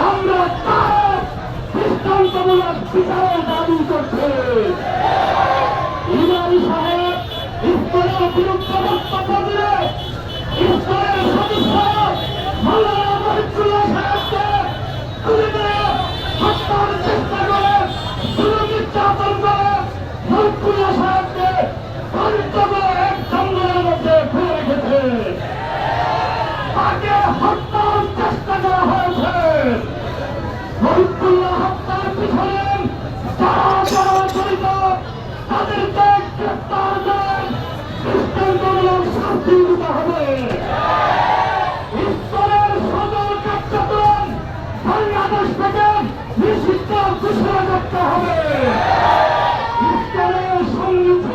আমরা তার দৃষ্টান্তমূলক বিচারের দাবি বিরুদ্ধে ইস্তরের সদস্য Mr. Bushra Dr. Hamid.